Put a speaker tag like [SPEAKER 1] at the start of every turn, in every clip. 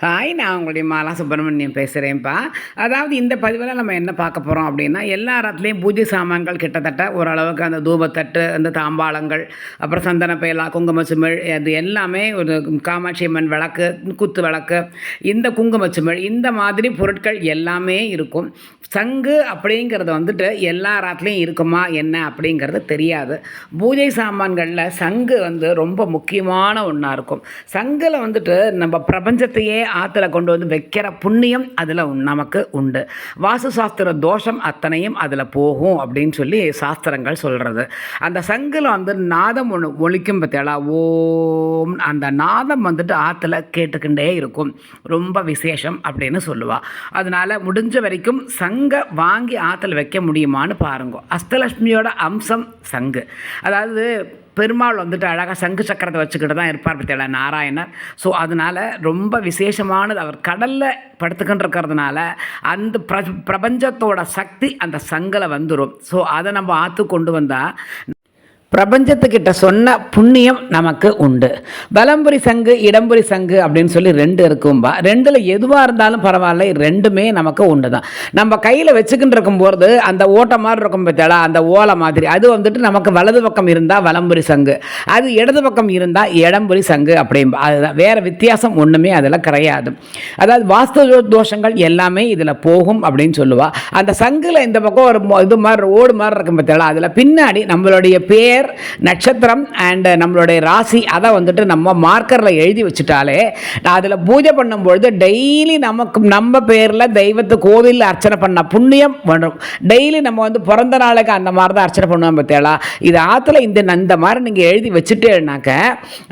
[SPEAKER 1] Hi நான் உங்களுடைய மாலா சுப்பிரமணியம் பேசுகிறேன்ப்பா அதாவது இந்த பதிவில் நம்ம என்ன பார்க்க போகிறோம் அப்படின்னா எல்லா இடத்துலையும் பூஜை சாமான்கள் கிட்டத்தட்ட ஓரளவுக்கு அந்த தூபத்தட்டு அந்த தாம்பாளங்கள் அப்புறம் சந்தன பேலா சுமிழ் அது எல்லாமே ஒரு காமாட்சி அம்மன் விளக்கு குத்து விளக்கு இந்த குங்கும சுமிழ் இந்த மாதிரி பொருட்கள் எல்லாமே இருக்கும். சங்கு அப்படிங்கிறது வந்துட்டு எல்லா ராத்துலேயும் இருக்குமா என்ன அப்படிங்கிறது தெரியாது. பூஜை சாமான்களில் சங்கு வந்து ரொம்ப முக்கியமான ஒன்றா இருக்கும். சங்கில் வந்துட்டு நம்ம பிரபஞ்சத்தையே ஆற்றுல கொண்டு வந்து வைக்கிற புண்ணியம் அதில் நமக்கு உண்டு. வாஸ்து சாஸ்திர தோஷம் அத்தனையும் அதில் போகும் அப்படின்னு சொல்லி சாஸ்திரங்கள் சொல்கிறது அந்த சங்கில் வந்து நாதம் ஒன்று ஒழிக்கும் பார்த்தியாலா ஓம் அந்த நாதம் வந்துட்டு ஆற்றுல கேட்டுக்கிண்டே இருக்கும். ரொம்ப விசேஷம் அப்படின்னு சொல்லுவாள் அதனால் முடிஞ்ச வரைக்கும் சங்கை வாங்கி ஆற்றுல வைக்க முடியுமான்னு பாருங்க. அஷ்டலட்சுமியோட அம்சம் சங்கு. அதாவது பெருமாள் வந்துட்டு அழகாக சங்கு சக்கரத்தை வச்சுக்கிட்டு தான் இருப்பார் பற்றியல நாராயணர். ஸோ அதனால் ரொம்ப விசேஷமானது அவர் கடலில் படுத்துக்கிட்டு இருக்கிறதுனால அந்த பிர பிரபஞ்சத்தோட சக்தி அந்த சங்கில் வந்துடும் ஸோ அதை நம்ம ஆற்று கொண்டு வந்தால் பிரபஞ்சத்துக்கிட்ட சொன்ன புண்ணியம் நமக்கு உண்டு. பலம்புரி சங்கு இடம்புரி சங்கு அப்படின்னு சொல்லி ரெண்டு இருக்கும்பா ரெண்டில் எதுவாக இருந்தாலும் பரவாயில்ல ரெண்டுமே நமக்கு உண்டு தான் நம்ம கையில் வச்சுக்கிட்டு இருக்கும்போது அந்த ஓட்டை மாதிரி இருக்கும் பார்த்தா அந்த ஓலை மாதிரி. அது வந்துட்டு நமக்கு வலது பக்கம் இருந்தால் வலம்புரி சங்கு அது இடது பக்கம் இருந்தால் இடம்புரி சங்கு அப்படிம்பா அதுதான். வேறு வித்தியாசம் ஒன்றுமே அதில் கிடையாது. அதாவது வாஸ்து தோஷங்கள் எல்லாமே இதில் போகும் அப்படின்னு சொல்லுவா. அந்த சங்கில் இந்த பக்கம் ஒரு இது மாதிரி ஓடு மாதிரி இருக்கும் பார்த்தா அதில் பின்னாடி நம்மளுடைய பேர் நட்சத்திரம் அண்ட் நம்மளுடைய ராசி அதை வந்துட்டு நம்ம மார்க்கரில் எழுதி வச்சுட்டாலே அதில் பூஜை பண்ணும்பொழுது டெய்லி நமக்கு நம்ம பேரில் தெய்வத்து கோவிலில் அர்ச்சனை பண்ண புண்ணியம் வரும். டெய்லி நம்ம வந்து பிறந்த நாளுக்கு அந்த மாதிரி தான் அர்ச்சனை பண்ணுவோம் பார்த்தீங்களா இது ஆற்றுல இந்த இந்த மாதிரி நீங்கள் எழுதி வச்சுட்டேனாக்க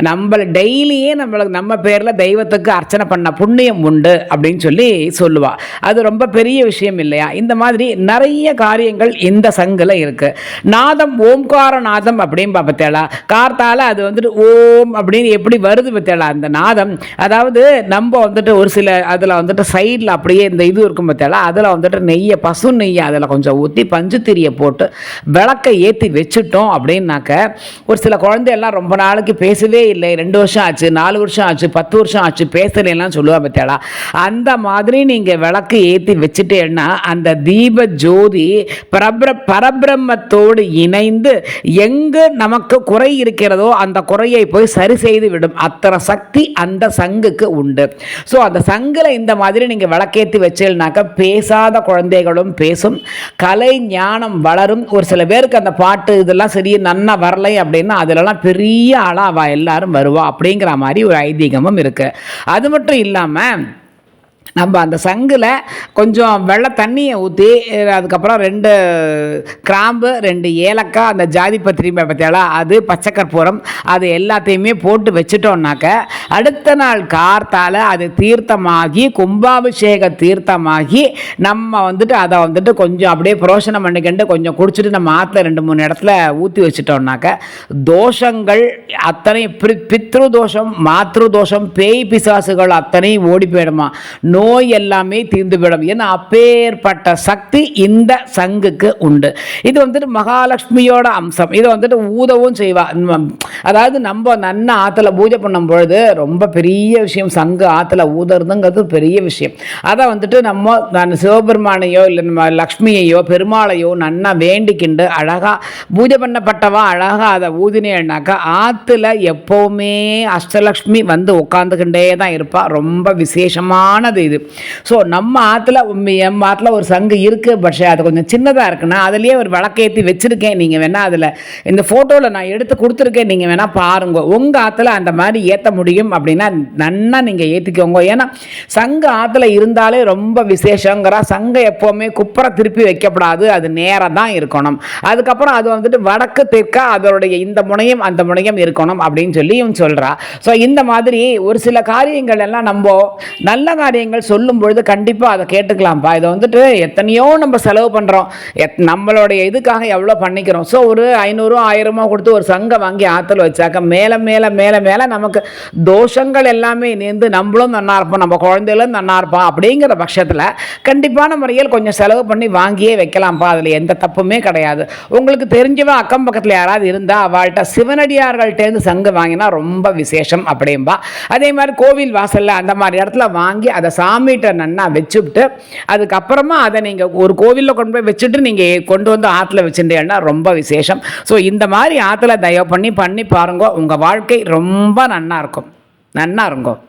[SPEAKER 1] நம்மளை டெய்லியே நம்மளுக்கு நம்ம பேரில் தெய்வத்துக்கு அர்ச்சனை பண்ண புண்ணியம் உண்டு அப்படின்னு சொல்லி சொல்லுவா. அது ரொம்ப பெரிய விஷயம் இல்லையா? இந்த மாதிரி நிறைய காரியங்கள் இந்த சங்கில் இருக்கு. நாதம் ஓம்கார நாதம் அப்படின்னு பார்த்தேளா கார்த்தால அது வந்துட்டு ஓம் அப்படின்னு எப்படி வருது பார்த்தேளா அந்த நாதம். அதாவது நம்ம வந்துட்டு ஒரு சில அதில் வந்துட்டு சைடில் அப்படியே இந்த இது இருக்கும் பார்த்தேளா அதில் வந்துட்டு நெய்யை பசு நெய்யை அதில் கொஞ்சம் ஊற்றி பஞ்சுத்திரியை போட்டு விளக்கை ஏற்றி வச்சுட்டோம் அப்படின்னாக்க ஒரு சில குழந்தையெல்லாம் ரொம்ப நாளைக்கு பேசவே இல்லை. ரெண்டு வருஷம் ஆச்சு நாலு வருஷம் ஆச்சு பத்து வருஷம் ஆச்சு பேசலாம் சொல்லுவா பத்தியாளா அந்த மாதிரி நீங்கள் விளக்கு ஏற்றி வச்சுட்டேன்னா அந்த தீப ஜோதி பரபிர பரபிரம்மத்தோடு இணைந்து எங்கு நமக்கு குறை இருக்கிறதோ அந்த குறையை போய் சரி செய்து விடும். அத்தனை சக்தி அந்த சங்குக்கு உண்டு. ஸோ அந்த சங்கில் இந்த மாதிரி நீங்கள் விளக்கேற்றி வச்சேன்னாக்க பேசாத குழந்தைகளும் பேசும். கலை ஞானம் வளரும். ஒரு சில பேருக்கு அந்த பாட்டு இதெல்லாம் சரி நன்னா வரலை அப்படின்னா அதிலலாம் பெரிய ஆளாக அவள் எல்லாரும் வருவா அப்படிங்கிற மாதிரி ஒரு ஐதீகமும் இருக்குது அது மட்டும் இல்லாமல் நம்ம அந்த சங்கில் கொஞ்சம் வெள்ளை தண்ணியை ஊற்றி அதுக்கப்புறம் ரெண்டு கிராம்பு ரெண்டு ஏலக்காய் அந்த ஜாதி பத்திரி பற்றியாலா அது பச்சைக்கற்பூரம் அது எல்லாத்தையுமே போட்டு வச்சுட்டோம்னாக்க அடுத்த நாள் கார்த்தால அது தீர்த்தமாகி கும்பாபிஷேக தீர்த்தமாகி நம்ம வந்துட்டு அதை வந்துட்டு கொஞ்சம் அப்படியே புரோஷனம் பண்ணிக்கிண்டு கொஞ்சம் குடிச்சிட்டு நம்ம ஆற்றுல ரெண்டு மூணு இடத்துல ஊற்றி வச்சுட்டோம்னாக்க தோஷங்கள் அத்தனை பிரி- பித்ரு தோஷம் மாத்ரு தோஷம் பேய் பிசாசுகள் அத்தனையும் ஓடி போயிடுமா? நோய் எல்லாமே தீர்ந்துவிடும். ஏன்னா அப்பேற்பட்ட சக்தி இந்த சங்குக்கு உண்டு. இது வந்துட்டு மகாலட்சுமியோட அம்சம். இதை வந்துட்டு ஊதவும் செய்வா. அதாவது நம்ம நன்ன ஆற்றுல பூஜை பண்ணும் பொழுது ரொம்ப பெரிய விஷயம். சங்கு ஆற்றுல ஊதுறதுங்கிறது பெரிய விஷயம். அதை வந்துட்டு நம்ம நான் சிவபெருமானையோ இல்லை நம்ம லக்ஷ்மியையோ பெருமாளையோ நன்னா வேண்டிக்கிண்டு அழகாக பூஜை பண்ணப்பட்டவா அழகாக அதை ஊதினேன்னாக்கா ஆற்றுல எப்போவுமே அஷ்டலக்ஷ்மி வந்து உட்காந்துக்கிண்டே தான் இருப்பாள் ரொம்ப விசேஷமானது இது. ஸோ நம்ம ஆற்றுல எம் ஆற்றுல ஒரு சங்கு இருக்குது பட்சே அது கொஞ்சம் சின்னதாக இருக்குன்னா அதுலேயே ஒரு விளக்கேற்றி வச்சுருக்கேன். நீங்கள் வேணால் அதில் இந்த ஃபோட்டோவில் நான் எடுத்து கொடுத்துருக்கேன். நீங்கள் வேணால் பாருங்க. உங்கள் ஆற்றுல அந்த மாதிரி ஏற்ற முடியும் அப்படின்னா நன்னா நீங்கள் ஏற்றிக்கோங்க ஏன்னா சங்க ஆற்றுல இருந்தாலே ரொம்ப விசேஷங்கிறா சங்கம் எப்போவுமே குப்புற திருப்பி வைக்கப்படாது. அது நேராக தான் இருக்கணும். அதுக்கப்புறம் அது வந்துட்டு வடக்கு தெற்கா அதனுடைய இந்த முனையும் அந்த முனையும் இருக்கணும் அப்படின்னு சொல்லி இவன் சொல்கிறா ஸோ இந்த மாதிரி ஒரு சில காரியங்கள் எல்லாம் நம்ம நல்ல காரியங்கள் சொல்லும் பொழுது கண்டிப்பாக அதை கேட்டுக்கலாம்ப்பா. இதை வந்துட்டு எத்தனையோ நம்ம செலவு பண்ணுறோம் எத் நம்மளுடைய இதுக்காக எவ்வளோ பண்ணிக்கிறோம். ஸோ ஒரு ஐநூறு ஆயிரமோ கொடுத்து ஒரு சங்கம் வாங்கி பக்கத்தில் வச்சாக்க மேலே மேலே மேலே மேலே நமக்கு தோஷங்கள் எல்லாமே நேர்ந்து நம்மளும் நன்னா இருப்போம் நம்ம குழந்தைகளும் நன்னா இருப்போம் அப்படிங்கிற பட்சத்தில் கண்டிப்பான முறையில் கொஞ்சம் செலவு பண்ணி வாங்கியே வைக்கலாம்ப்பா. அதில் எந்த தப்புமே கிடையாது. உங்களுக்கு தெரிஞ்சவன் அக்கம் பக்கத்தில் யாராவது இருந்தால் அவள்கிட்ட சிவனடியார்கள்ட்டேருந்து சங்கு வாங்கினா ரொம்ப விசேஷம் அப்படிம்பா. அதே மாதிரி கோவில் வாசலில் அந்த மாதிரி இடத்துல வாங்கி அதை சாமிகிட்ட நன்னா வச்சுவிட்டு அதுக்கப்புறமா அதை நீங்கள் ஒரு கோவிலில் கொண்டு போய் வச்சுட்டு நீங்கள் கொண்டு வந்து ஆற்றுல வச்சுட்டேன்னா ரொம்ப விசேஷம். ஸோ இந்த மாதிரி ஆற்றுல தயவு பண்ணி பண்ணி பாருங்க. உங்கள் வாழ்க்கை ரொம்ப நன்னா இருக்கும் நன்னா இருக்கும்